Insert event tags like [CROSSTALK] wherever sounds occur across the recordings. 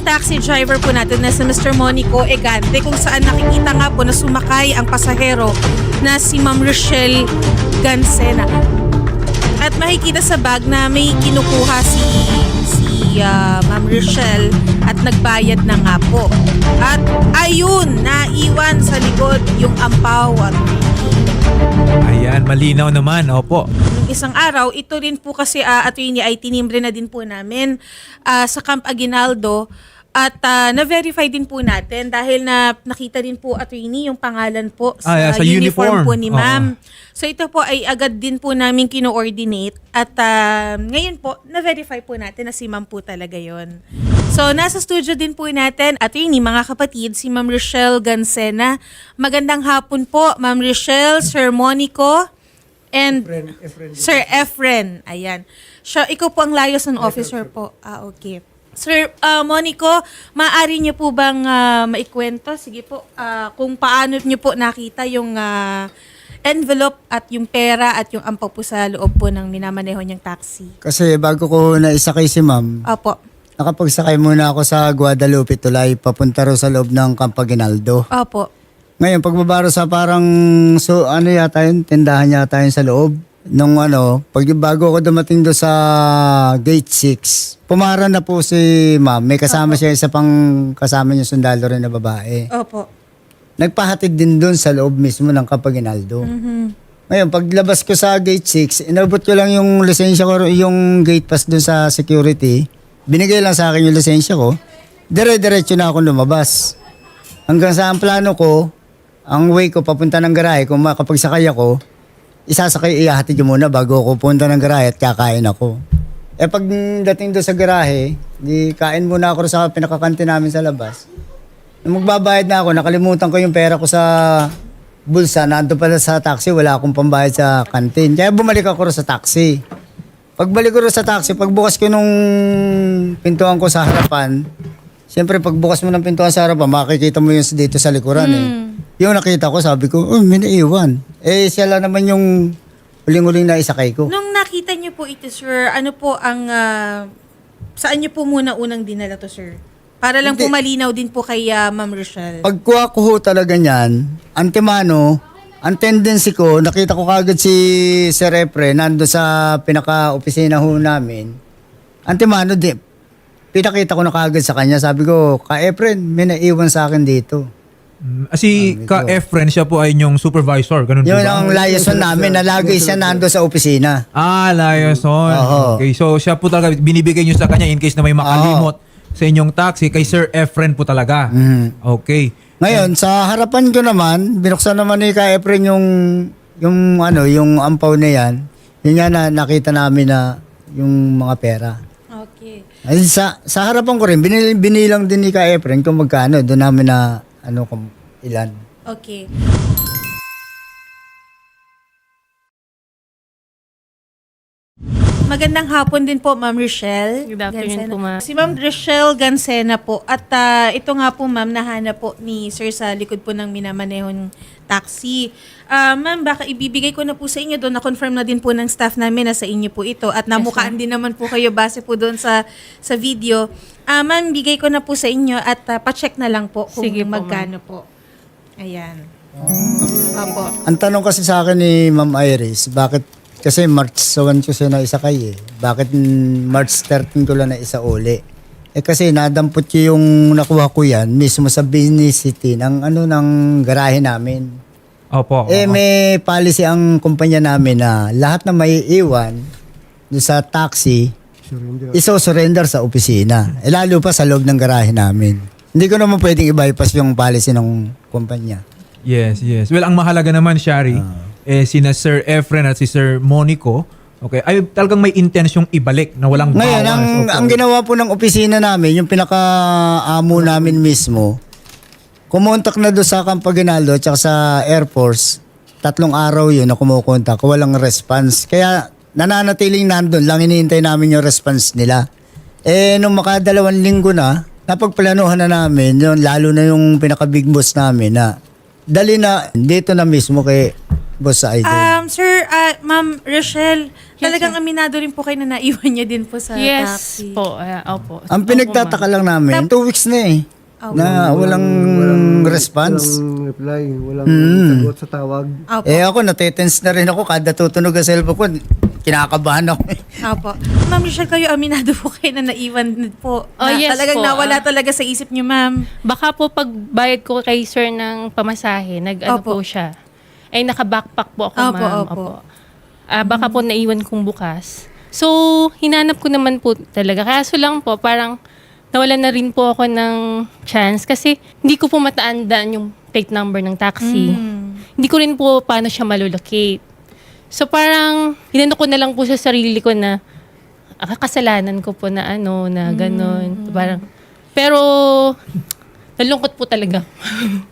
yung taxi driver po natin na si Mr. Monico Egante kung saan nakikita nga po na sumakay ang pasahero na si Ma'am Rochelle Gansena. At makikita sa bag na may kinukuha si si ah, Ma'am Rochelle at nagbayad na nga po. At ayun, naiwan sa likod yung ampaw at Ayan, malinaw naman. Opo. Isang araw, ito rin po kasi uh, attorney ay tinimbre na din po namin ah, sa Camp Aguinaldo at ah, na-verify din po natin dahil na nakita din po attorney yung pangalan po sa, Ah, yeah, sa uniform, uniform. po ni ma'am. So ito po ay agad din po namin kino-ordinate at ah, ngayon po na-verify po natin na si ma'am po talaga yon. So nasa studio din po natin attorney mga kapatid si Ma'am Rochelle Gansena. Magandang hapon po Ma'am Rochelle, Sir Monico and Sir Efren. Ayan. Siya, ikaw po ang liaison officer po. Ah, okay. Sir ah, Monico, maaari niyo po bang ah, maikwento? Sige po, ah, kung paano niyo po nakita yung ah, envelope at yung pera at yung ampaw po sa loob po ng minamaneho niyang taxi. Kasi bago ko naisakay si ma'am, Opo. nakapagsakay muna ako sa Guadalupe Tulay, papunta ro sa loob ng Campaginaldo. Opo. Ngayon, pagbaba ro sa parang, so ano yata yun, tindahan yata yun sa loob. Nung ano, pag bago ako dumating do sa gate 6, pumara na po si ma'am. May kasama siya, isa pang kasama niya sundalo rin na babae. Opo. Nagpahatid din doon sa loob mismo ng Campaginaldo. Ngayon, paglabas ko sa gate 6, inabot ko lang yung lisensya ko, yung gate pass doon sa security. Binigay lang sa akin yung lisensya ko. Dire-diretso na ako lumabas. Hanggang sa ang plano ko, ang way ko papunta ng garahe, kung makapagsakay ako, isasakay, ihahatid ko muna bago ako punta ng garahe at kakain ako. Eh pag dating doon sa garahe, di kain muna ako sa pinakakante namin sa labas. Nung magbabayad na ako, nakalimutan ko yung pera ko sa bulsa. Nando pala sa taxi, wala akong pambayad sa kantin. Kaya bumalik ako sa taxi. Pagbalik ko sa taxi, pagbukas ko nung pintuan ko sa harapan, siyempre pagbukas mo ng pintuan sa harapan, makikita mo yung dito sa likuran eh. Yung nakita ko, sabi ko, oh, may naiwan. Eh, siya lang naman yung huling-huling na isakay ko. Nung nakita niyo po ito, sir, ano po ang... ah, saan niyo po muna unang dinala to, sir? Para lang po malinaw din po kay ah, Ma'am Rochelle. Pagkuha ko ho talaga niyan, antemano, ang tendency ko, nakita ko kagad si Sir Efre, nando sa pinaka-opisina ho namin. Antemano, di, pinakita ko na kagad sa kanya. Sabi ko, ka Efren, may naiwan sa akin dito. Mm, Si Ka Efren, siya po ay inyong supervisor. Ganun po Yun ba? ang liaison namin, nalagay siya nando sa opisina. Ah, liaison. Oo. Okay, so siya po talaga, binibigay nyo sa kanya in case na may makalimot sa inyong taxi. Kay Sir Efren po talaga. Mhm. Okay. Ngayon, sa harapan ko naman, binuksan naman ni Ka Efren yung, yung, ano, yung ampaw na yan. Yun nga na nakita namin na yung mga pera. Okay. Ay, sa, sa harapan ko rin, binil, binilang din ni Ka Efren kung magkano. Doon namin na, ano, kung ilan. Okay. Magandang hapon din po, Ma'am Rochelle. Good afternoon Gansena. po, ma'am. Si Ma'am Rochelle Gansena po. At ah, ito nga po, Ma'am, nahanap po ni Sir sa likod po ng minamanehon taxi. Ah, ma'am, baka ibibigay ko na po sa inyo doon. Na-confirm na din po ng staff namin na sa inyo po ito. At namukaan din naman po kayo base po doon sa sa video. Ah, ma'am, bigay ko na po sa inyo at ah, pa-check na lang po kung Sige po, ma'am. magkano po. Ayan. Opo. Ang tanong kasi sa akin ni Ma'am Iris, bakit, kasi March 1 ko siya na isakay eh. Bakit March 13 ko lang na isa uli? Eh kasi nadampot ko yung nakuha ko yan mismo sa business city ng ano ng garahe namin. Opo. Eh opo. may policy ang kumpanya namin na lahat na may iwan sa taxi, iso-surrender sa opisina. Eh lalo pa sa loob ng garahe namin. Hindi ko naman pwedeng i-bypass yung policy ng kumpanya. Yes, yes. Well, ang mahalaga naman, Shari, eh, sina Sir Efren at si Sir Monico, okay, ay talagang may intensyong ibalik na walang Ngayon, bawas. ang, Opo. ang ginawa po ng opisina namin, yung pinaka-amo namin mismo, kumontak na doon sa Campaginaldo at sa Air Force, tatlong araw yun na kumukontak, walang response. Kaya nananatiling nandun lang, iniintay namin yung response nila. Eh, nung makadalawang linggo na, napagplanuhan na namin, yun, lalo na yung pinaka-big boss namin na dali na dito na mismo kay Boss Idol. Um, sir, ah, Ma'am Rochelle, Talagang aminado rin po kayo na naiwan niya din po sa yes taxi. po. ah, opo. Ang Opo, pinagtataka ma'am. lang namin, two weeks na eh. Oh. Na walang, response. Walang reply, walang Mm. sagot sa tawag. Opo. Eh ako, natetense na rin ako. Kada tutunog ang cellphone ko, kinakabahan ako. Opo. Ma'am Michelle, kayo aminado po kayo na naiwan din po. Oh, na yes talagang po, nawala ah. talaga sa isip niyo, ma'am. Baka po pagbayad ko kay sir ng pamasahe, nag-ano Opo. po siya. Ay naka-backpack po ako, Opo, ma'am. opo. Ah, baka po naiwan kong bukas. So, hinanap ko naman po talaga. Kaso lang po, parang nawalan na rin po ako ng chance kasi hindi ko po mataandaan yung plate number ng taxi. Hindi ko rin po paano siya malulocate. So parang, hinano ko na lang po sa sarili ko na ah, kasalanan ko po na ano, na gano'n. Parang, pero, nalungkot po talaga.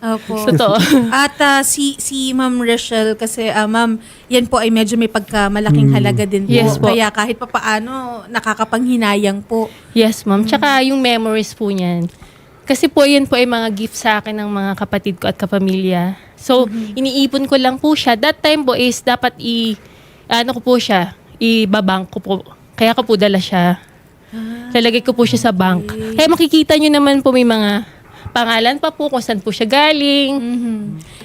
Opo. [LAUGHS] Totoo. At ah, si si Ma'am Rochelle kasi ah, ma'am, yan po ay medyo may pagkamalaking halaga din po. Yes po. Kaya kahit papaano nakakapanghinayang po. Yes, ma'am. Tsaka yung memories po niyan. Kasi po yan po ay mga gift sa akin ng mga kapatid ko at kapamilya. So, iniipon ko lang po siya. That time po is dapat i, ano ko po siya, ibabang ko po. Kaya ko po dala siya. Lalagay ko po siya sa bank. Kaya makikita nyo naman po may mga pangalan pa po kung saan po siya galing. Mhm.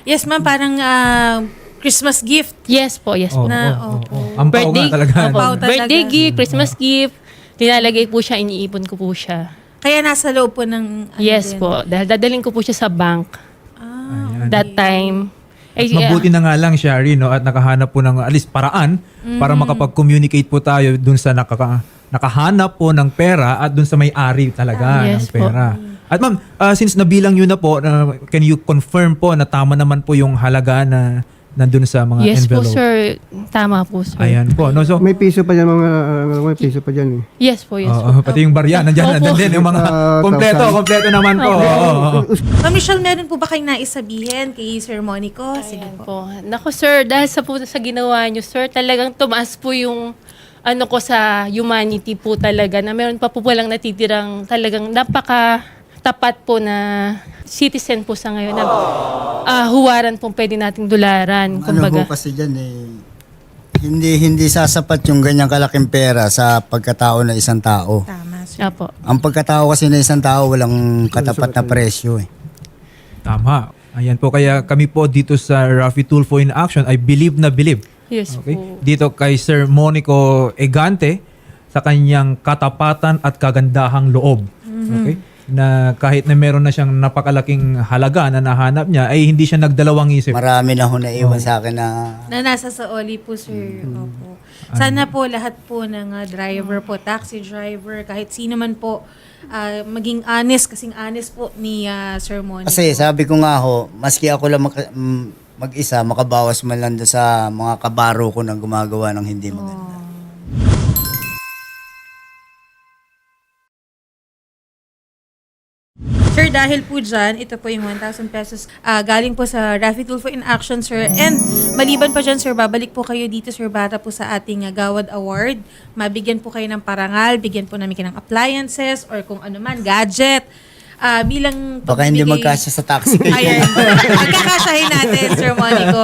Yes, ma'am, parang ah, Christmas gift. Yes po, yes po. Oo, Na, oo, opo. oo. Ang pao nga talaga. opo, Ang pao talaga. birthday gift, Christmas gift. Nilalagay po siya, iniipon ko po siya. Kaya nasa loob po ng ano yes din. po. Dahil dadaling ko po siya sa bank. Ah, Ayan. that time. At mabuti na nga lang, Shari, no, at nakahanap po ng at least paraan Mm-hmm. para makapag-communicate po tayo dun sa nakaka, nakahanap po ng pera at dun sa may-ari talaga Yes ng pera. At ma'am, ah, since nabilang nyo na po, na can you confirm po na tama naman po yung halaga na nandun sa mga yes po, envelope? sir. Tama po, sir. Ayan po. No, so, May piso pa dyan, mga, uh, may piso pa dyan eh. Yes po, yes Oo, po. pati yung barya, nandyan, Opo. nandyan din yung mga Ah, kompleto, kompleto naman po. Oo, oo, oo. Ma'am Michelle, meron po ba kayong naisabihin kay Sir Monico? Sige Ayan po. po. Nako, sir, dahil sa po sa ginawa nyo, sir, talagang tumaas po yung ano ko sa humanity po talaga na meron pa po walang natitirang talagang napaka tapat po na citizen po sa ngayon na ah, huwaran po pwede nating dularan. ano Kumbaga. ho kasi dyan eh, hindi hindi sasapat yung ganyang kalaking pera sa pagkatao ng isang tao. Tama, sir. Apo. Ang pagkatao kasi ng isang tao walang katapat na presyo eh. Tama. Ayan po, kaya kami po dito sa Rafi Tulfo in Action, I believe na believe Yes Okay? po. Dito kay Sir Monico Egante sa kanyang katapatan at kagandahang loob. Okay? Na kahit na meron na siyang napakalaking halaga na nahanap niya, ay hindi siya nagdalawang isip. Marami na ho naiwan sa akin na Na nasa sa Oli po, sir. Opo. Sana po lahat po ng ah, driver po, taxi driver, kahit sino man po, ah, maging honest, kasing honest po ni ah, Sir Monico. Kasi sabi ko nga ho, maski ako lang maka- mm, mag-isa, makabawas man lang doon sa mga kabaro ko na gumagawa ng hindi maganda. Sir, dahil po dyan, ito po yung 1,000 pesos ah, galing po sa Rafi Tulfo in Action, sir. And maliban pa dyan, sir, babalik po kayo dito, sir, bata po sa ating ah, Gawad Award. Mabigyan po kayo ng parangal, bigyan po namin kayo ng appliances or kung ano man, gadget. Ah, bilang Baka hindi magkasya sa taxi. Ayan. Pagkakasahin natin, Sir Monico.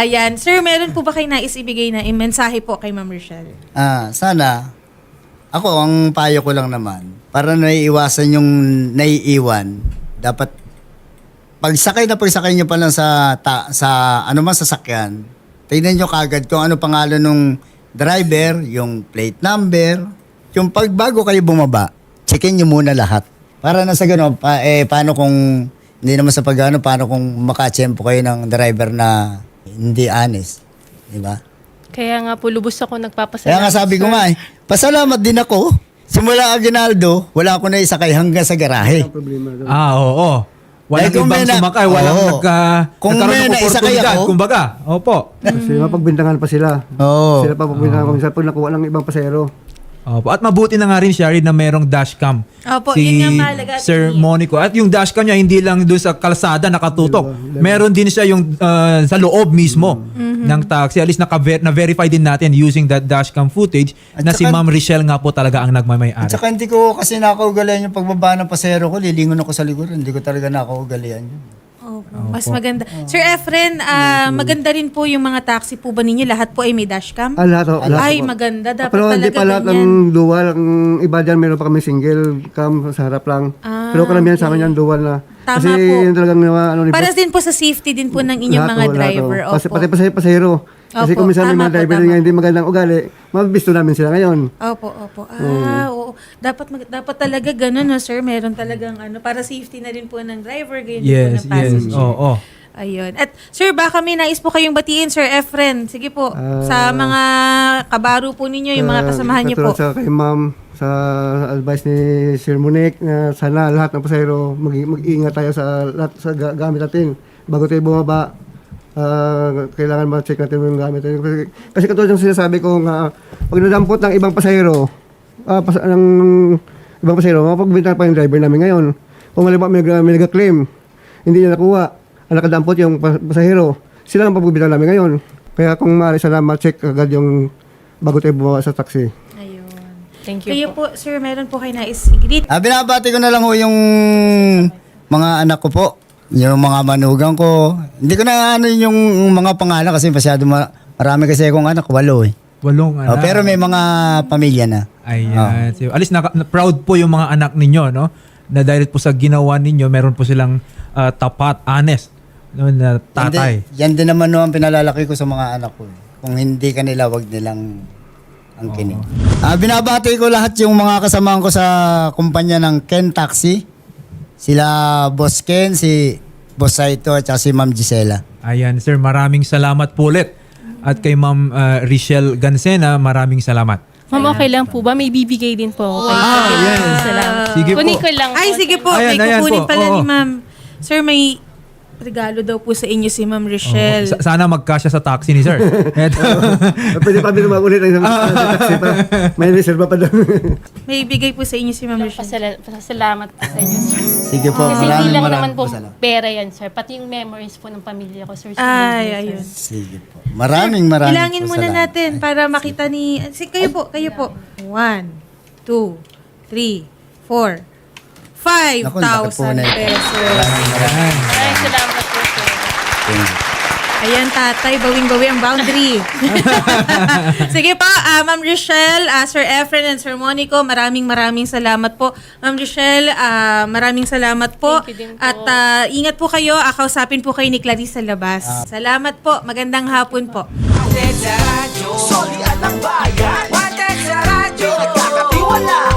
Ayan. Sir, meron po ba kayo nais ibigay na mensahe po kay Ma'am Rochelle? Ah, sana, ako, ang payo ko lang naman, para naiiwasan yung naiiwan, dapat pagsakay na pagsakay nyo pa lang sa, ta, sa ano man sasakyan, tignan nyo kagad kung ano pangalan ng driver, yung plate number, yung pagbago kayo bumaba, checkin nyo muna lahat. Para na sa gano'n, pa, eh, paano kung, hindi naman sa pagano, paano kung makachempo kayo ng driver na hindi honest. Di ba? Kaya nga po, lubos ako nagpapasalamat. Kaya nga sabi ko nga eh, pasalamat din ako. Simula Aguinaldo, wala ako na isakay hanggang sa garahe. Ang problema doon. Ah, oo. Walang Eh, kung ibang may na- sumakay, walang Oo. nagka, Kung nagkaroon may ng naisakay oportunidad. ako- Kumbaga, opo. Kasi mapagbintangan pa sila. Oo. Sila pa pagbintangan pa pag nakuha ng ibang pasero. Opo. At mabuti na nga rin, Shari, na merong dashcam. Opo, si yun nga mahalaga, Sir. Monico. At yung dashcam niya, hindi lang doon sa kalsada nakatutok. Meron din siya yung uh, sa loob mismo Mm-hmm. ng taxi. At least naka- na-verify din natin using that dashcam footage At na si saka- Ma'am Richelle nga po talaga ang At nagmamayari. saka hindi ko kasi nakaugalian yung pagbaba ng pasero ko, lilingon ako sa likod, hindi ko talaga nakaugalian yun. Opo, mas maganda. Sir Efren, ah, maganda rin po yung mga taxi po ba ninyo? Lahat po ay may dashcam? Ah, lahat, oh, lahat Ay, po. maganda. Dapat Pero hindi talaga pa lahat ganyan. ng dual. Ang iba dyan, meron pa kami single cam sa harap lang. Ah, Pero karamihan sa amin yan, dual na. Tama Kasi po. yun talagang uh, ano, Para din po sa safety din po ng inyong lahat mga lahat, driver. oh. Pati, Opo. pati pa sa pasahero. Kasi Opo, kung minsan may tama mga po, driver tama nga hindi magandang ugali, mabisto namin sila ngayon. Opo, opo. Ah, oo. Dapat mag- dapat talaga ganun, no, sir. Meron talagang ano, para safety na rin po ng driver, ganyan din Yes, po ng yes. passenger. Oo. oo. Ayun. At sir, baka may nais po kayong batiin, Sir Efren. Sige po. Ah. sa mga kabaro po ninyo, yung mga Sa- kasamahan niyo po. katulad Sa kay ma'am, sa advice ni Sir Monique na sana lahat ng pasahero mag- mag-iingat tayo sa lahat sa ga- gamit natin. Bago tayo bumaba, ah, kailangan ma-check natin yung gamit. Kasi, kasi katulad yung sinasabi ko nga, pag nadampot ng ibang pasahero, ah, pas- ng ibang pasahero, mapagbinta pa yung driver namin ngayon. Kung halimbawa may, may nag-claim, hindi niya nakuha, ang nakadampot yung pas- pasahero, sila ang pagbibinta namin ngayon. Kaya kung maaari sana ma-check agad yung bago tayo bumaba sa taxi. Ayun. Thank you Kayo po. po, sir, meron po kayo nais i-greet. Ah, binabati ko na lang ho yung mga anak ko po. Yung mga manugang ko. Hindi ko na ano yung mga pangalan kasi masyado ma- marami kasi akong anak. Walo eh. Walong Oh, anak. pero may mga pamilya na. Ayan. So, alis na, na- proud po yung mga anak ninyo, no? Na dahil po sa ginawa ninyo, meron po silang ah, tapat, honest, no, na tatay. Yan din, yan din naman no, ang pinalalaki ko sa mga anak ko. eh. Kung hindi kanila, wag nilang ang kinig. Ah, binabati ko lahat yung mga kasamahan ko sa kumpanya ng Ken Taxi. Sila Boss Ken, si Boss Saito at saka si Ma'am Gisela. Ayan, sir, maraming salamat po ulit. At kay Ma'am ah, Richelle Gansena, maraming salamat. Ma'am, okay lang po ba? May bibigay din po ako. Sir. yes. Salamat. Sige po. Kunin ko lang Ay, sige po. Ayan, may ayan kukunin po. pala ni Oo. ma'am. Sir, may regalo daw po sa inyo si Ma'am. Rochelle. Sa- sana magkasya sa taxi ni sir. [LAUGHS] Eto. Pwede pa din magulit ng sa [LAUGHS] taxi pa. May reserva pa doon. May bigay po sa inyo si Ma'am Rochelle. Pasala- pasalamat po sa inyo, sir. Sige po, Kasi hindi maraming lang naman maraming po po salamat. pera yan, sir. Pati yung memories po ng pamilya ko, sir. Ay, Sir. ayun. Sige po. Maraming maraming Ilangin po muna salamat. natin para makita ni... Si, kayo po, kayo po. One, two, three, four, Naku, laki po thousand na ito. pesos. Ayan. Maraming salamat po, sir. Thank you. Ayan, tatay, bawing-bawi ang boundary. [LAUGHS] Sige po, ah, Ma'am Rochelle, ah, Sir Efren and Sir Monico, maraming maraming salamat po. Ma'am Rochelle, ah, maraming salamat po. Thank you din po. At ah, ingat po kayo, ah, kausapin po kayo ni Clarice sa labas. Salamat po, magandang hapon po. Wanted sa radyo Solian ng bayan Wanted sa radyo Nagkakatiwala